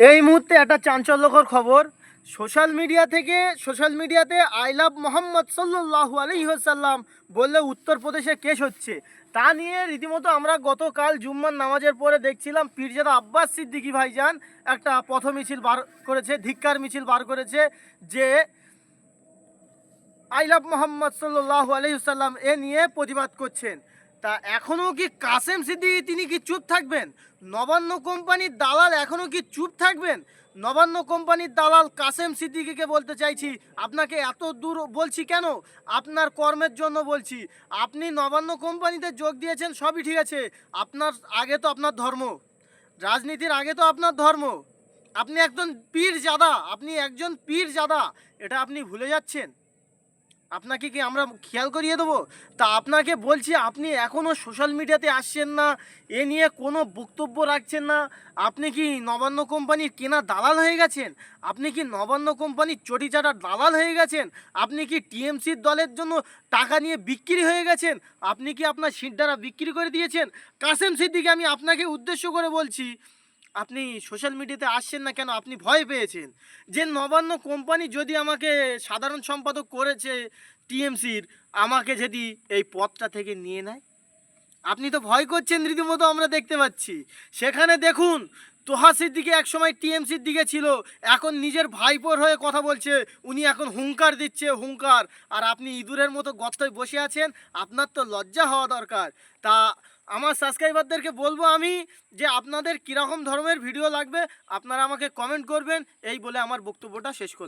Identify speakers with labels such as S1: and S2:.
S1: এই মুহূর্তে একটা চাঞ্চল্যকর খবর। সোশ্যাল মিডিয়া থেকে, সোশ্যাল মিডিয়াতে আই লাভ মোহাম্মদ সাল্লাহ আলহিহাসাল্লাম বললে উত্তরপ্রদেশে কেস হচ্ছে। তা নিয়ে রীতিমতো আমরা গতকাল জুম্মার নামাজের পরে দেখছিলাম, পীরজাদা আব্বাস সিদ্দিকি ভাইজান একটা পথ মিছিল বার করেছে, ধিক্কার মিছিল বার করেছে যে আই লাভ মোহাম্মদ সাল্লাহ আলহিসাল্লাম এ নিয়ে প্রতিবাদ করছেন। তা এখনও কি কাসেম সিদ্দিকী তিনি কি চুপ থাকবেন? নবান্ন কোম্পানির দালাল এখনও কি চুপ থাকবেন? নবান্ন কোম্পানির দালাল কাসেম সিদ্দিকীকে বলতে চাইছি, আপনাকে এত দূর বলছি কেন? আপনার কর্মের জন্য বলছি। আপনি নবান্ন কোম্পানিতে যোগ দিয়েছেন, সবই ঠিক আছে। আপনার আগে তো আপনার ধর্ম। রাজনীতির আগে তো আপনার ধর্ম। আপনি একজন পীর জাদা আপনি একজন পীর জাদা এটা আপনি ভুলে যাচ্ছেন। আপনাকে কি আমরা খেয়াল করিয়ে দেবো? তা আপনাকে বলছি, আপনি এখনও সোশ্যাল মিডিয়াতে আসছেন না, এ নিয়ে কোনো বক্তব্য রাখছেন না। আপনি কি নবান্ন কোম্পানির কেনা দালাল হয়ে গেছেন? আপনি কি নবান্ন কোম্পানির চটিচাটার দালাল হয়ে গেছেন? আপনি কি টিএমসির দলের জন্য টাকা নিয়ে বিক্রি হয়ে গেছেন? আপনি কি আপনার সিটদারা বিক্রি করে দিয়েছেন? কাসেম সিদ্দিকে, আমি আপনাকে উদ্দেশ্য করে বলছি আপনি সোশ্যাল মিডিয়াতে আসছেন না কেন? আপনি ভয় পেয়েছেন। যে নবান্ন কোম্পানি যদি আমাকে সাধারণ সম্পাদক করেছে টিএমসির আমাকে যদি এই পদটা থেকে নিয়ে নেয়? আপনি তো ভয় করছেন রীতিমতো আমরা দেখতে পাচ্ছি। সেখানে দেখুন তোহা সিদ্দিকি এক সময় টিএমসির দিকে ছিল, এখন নিজের ভাইপোর হয়ে কথা বলছে, উনি এখন হুঙ্কার দিচ্ছে, হুঙ্কার। আর আপনি ইঁদুরের মতো গর্তয় বসে আছেন, আপনার তো লজ্জা হওয়া দরকার। তা আমার সাবস্ক্রাইবারদেরকে বলব আমি যে আপনাদের কীরকম ধর্মের ভিডিও লাগবে, আপনারা আমাকে কমেন্ট করবেন, এই বলে আমার বক্তব্যটা শেষ করলাম।